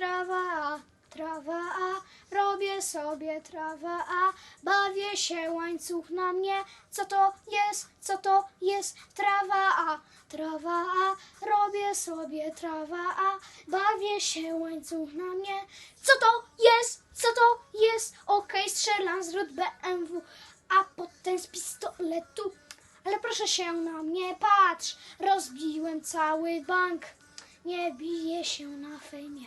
trawa, trawa, a, robię sobie trawa, a, bawię się łańcuch na mnie. Co to jest, co to jest, trawa, a, trawa, a, robię sobie trawa, a, bawię się łańcuch na mnie. Co to jest, co to jest, okej, strzelam z rut BMW, a potem z pistoletu. Ale proszę się na mnie patrz, rozbiłem cały bank. Nie biję się na fejmie,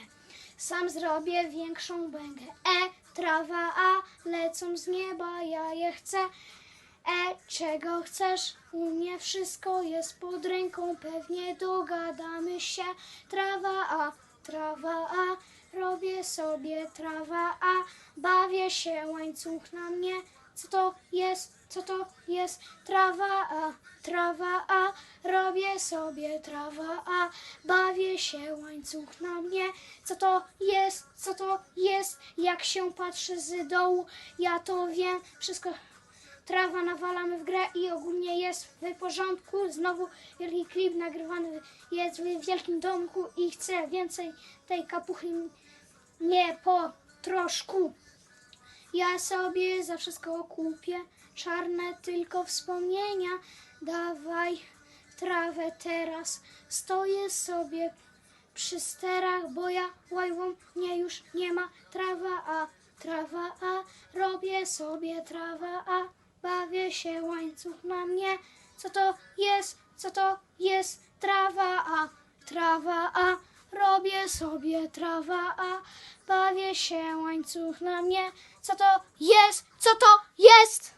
sam zrobię większą bęgę. E, trawa, a lecą z nieba, ja je chcę. E, czego chcesz? U mnie wszystko jest pod ręką, pewnie dogadamy się. Trawa, a trawa, a robię sobie trawa, a bawię się łańcuch na mnie. Co to jest? Co to jest? Trawa, a trawa, a robię sobie trawa, a bawię się łańcuch na mnie. Co to jest? Co to jest? Jak się patrzy z dołu, ja to wiem. Wszystko trawa nawalamy w grę i ogólnie jest w porządku. Znowu wielki klip nagrywany jest w wielkim domku i chcę więcej tej kapuchy nie po troszku. Ja sobie za wszystko kupię czarne tylko wspomnienia. Dawaj trawę teraz. Stoję sobie przy sterach, bo ja łajwą mnie już nie ma. Trawa, a trawa, a robię sobie trawa, a bawię się łańcuch na mnie. Co to jest? Co to jest? Trawa, a trawa, a robię sobie trawa, a bawię się łańcuch na mnie. Co to jest? Co to jest?